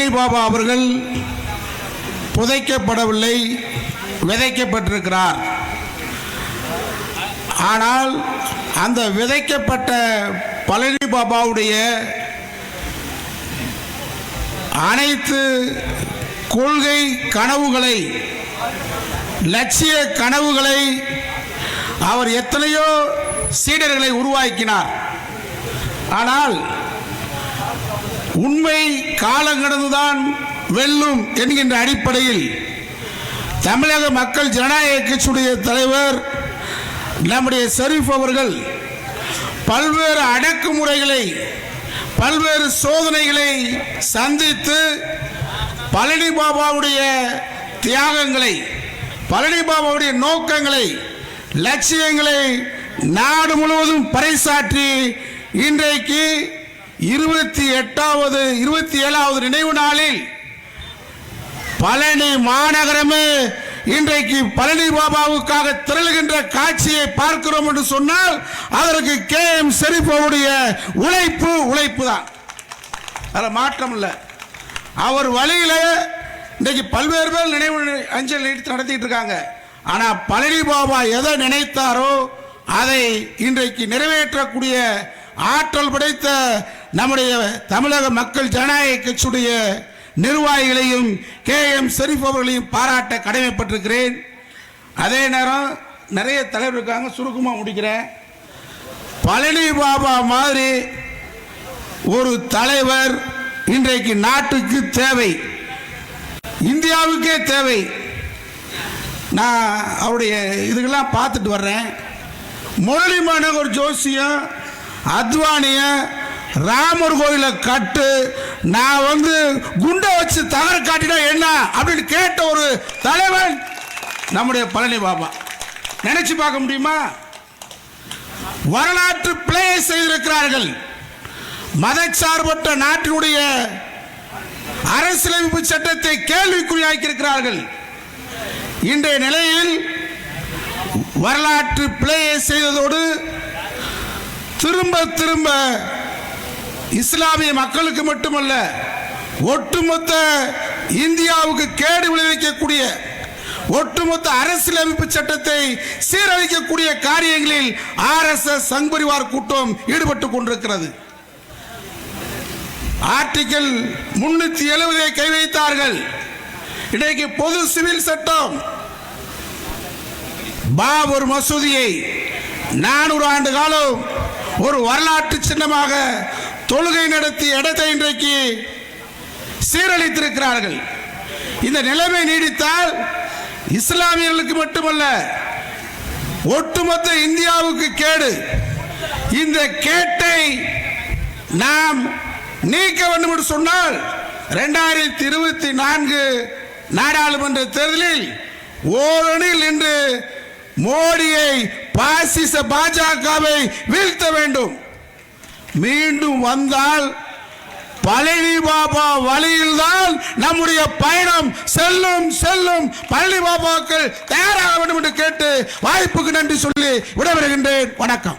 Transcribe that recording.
பழனி பாபா அவர்கள் புதைக்கப்படவில்லை விதைக்கப்பட்டிருக்கிறார். ஆனால் அந்த விதைக்கப்பட்ட பழனி பாபாவுடைய அனைத்து கொள்கை கனவுகளை லட்சிய கனவுகளை அவர் எத்தனையோ சீடர்களை உருவாக்கினார். ஆனால் உண்மை காலங்கடந்துதான் வெல்லும் என்கின்ற அடிப்படையில் தமிழக மக்கள் ஜனநாயக கட்சியுடைய தலைவர் நம்முடைய ஷெரீப் அவர்கள் பல்வேறு அடக்குமுறைகளை பல்வேறு சோதனைகளை சந்தித்து பழனி பாபாவுடைய தியாகங்களை பழனி பாபாவுடைய நோக்கங்களை லட்சியங்களை நாடு முழுவதும் பறைசாற்றி இன்றைக்கு இருபத்தி எட்டாவது இருபத்தி ஏழாவது நினைவு நாளில் பழனி மாநகரமே இன்றைக்கு பழனி பாபாவுக்காக திரளுகின்ற காட்சியை பார்க்கிறோம் என்று சொன்னால் அதற்கு கே எம் செரிப்பவுடைய உழைப்பு உழைப்பு தான். அதில் மாற்றம் இல்லை. அவர் வழியில் இன்றைக்கு பல்வேறு பேர் நினைவு அஞ்சல் எடுத்து நடத்திட்டு இருக்காங்க. ஆனால் பழனி பாபா எதை நினைத்தாரோ அதை இன்றைக்கு நிறைவேற்றக்கூடிய ஆற்றல் படைத்த நம்முடைய தமிழக மக்கள் ஜனநாயக கட்சியுடைய நிர்வாகிகளையும் கே எம் ஷெரீப் அவர்களையும் பாராட்ட கடமைப்பட்டிருக்கிறேன். அதே நேரம் நிறைய தலைவர் இருக்காங்க சுருக்கமாக முடிக்கிறேன். பழனி பாபா மாதிரி ஒரு தலைவர் இன்றைக்கு நாட்டுக்கு தேவை. இந்தியாவுக்கே தேவை. நான் அவருடைய இதுக்கெல்லாம் பார்த்துட்டு வர்றேன். முரளி மனோகர் ஜோசியம் அத்வானியும் ராமர் கோயிலை கட்டு நான் வந்து குண்டை வச்சு தகர காட்டினா என்ன அப்படின்னு கேட்ட ஒரு தலைவன் நம்முடைய பழனி பாபா. நினைச்சு பார்க்க முடியுமா? வரலாற்று பிளே செய்திருக்கிறார்கள். மதச்சார்பற்ற நாட்டினுடைய அரசியலமைப்பு சட்டத்தை கேள்விக்குறியாக்கியிருக்கிறார்கள் இன்றைய நிலையில் வரலாற்று பிழையை செய்ததோடு திரும்ப திரும்ப இஸ்லாமிய மக்களுக்கு மட்டுமல்ல ஒட்டுமொத்த இந்தியாவுக்கு கேடு விளைவிக்கக்கூடிய ஒட்டுமொத்த அரசியலமைப்பு சட்டத்தை சீரழிக்கக்கூடிய காரியங்களில் ஆர்எஸ்எஸ் சங்பரிவார் கூட்டம் ஈடுபட்டு கொண்டிருக்கிறது. ஆர்டிகல் முன்னூத்தி எழுபதை கை வைத்தார்கள். இன்றைக்கு பொது சிவில் சட்டம் பாபர் மசூதியை நானூறு ஆண்டு காலம் ஒரு வரலாற்று சின்னமாக தொழுகை நடத்திய இடத்தை இன்றைக்கு சீரழித்திருக்கிறார்கள். இந்த நிலைமை நீடித்தால் இஸ்லாமியர்களுக்கு மட்டுமல்ல ஒட்டுமொத்த இந்தியாவுக்கு கேடு. இந்த கேட்டை நாம் நீக்க வேண்டும் என்று சொன்னால் ரெண்டாயிரத்தி இருபத்தி நான்கு நாடாளுமன்ற தேர்தலில் ஓரணில் நின்று மோடியை பாசிச பாஜகவை வீழ்த்த வேண்டும். மீண்டும் வந்தால் பழனி பாபா வழியில்தான் நம்முடைய பயணம் செல்லும் செல்லும். பழனி பாபாக்கள் தயாராக வேண்டும் என்று கேட்டு வாய்ப்புக்கு நன்றி சொல்லி விடைபெறுகின்றேன். வணக்கம்.